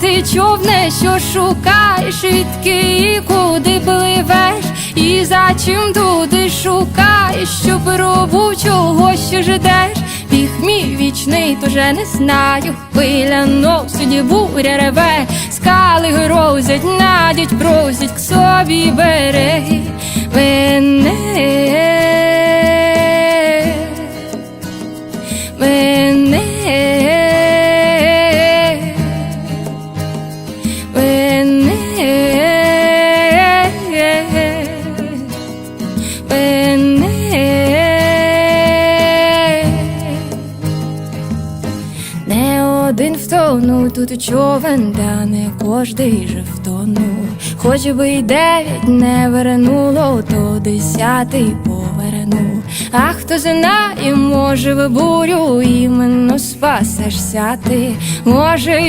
ти човне, що шукаєш, відки і куди пливеш, і за чим туди шукаєш, що пробу чогось що ждеш. Біг мій вічний, то вже не знаю. Хвиля носить, буря реве, скали грозять, надять, просять к собі береги мене, один втонув тут човен, та не кожний же втонув. Хоч би й дев'ять не вернуло, то десятий повернув. А хто знає, може в бурю іменно спасешся ти, може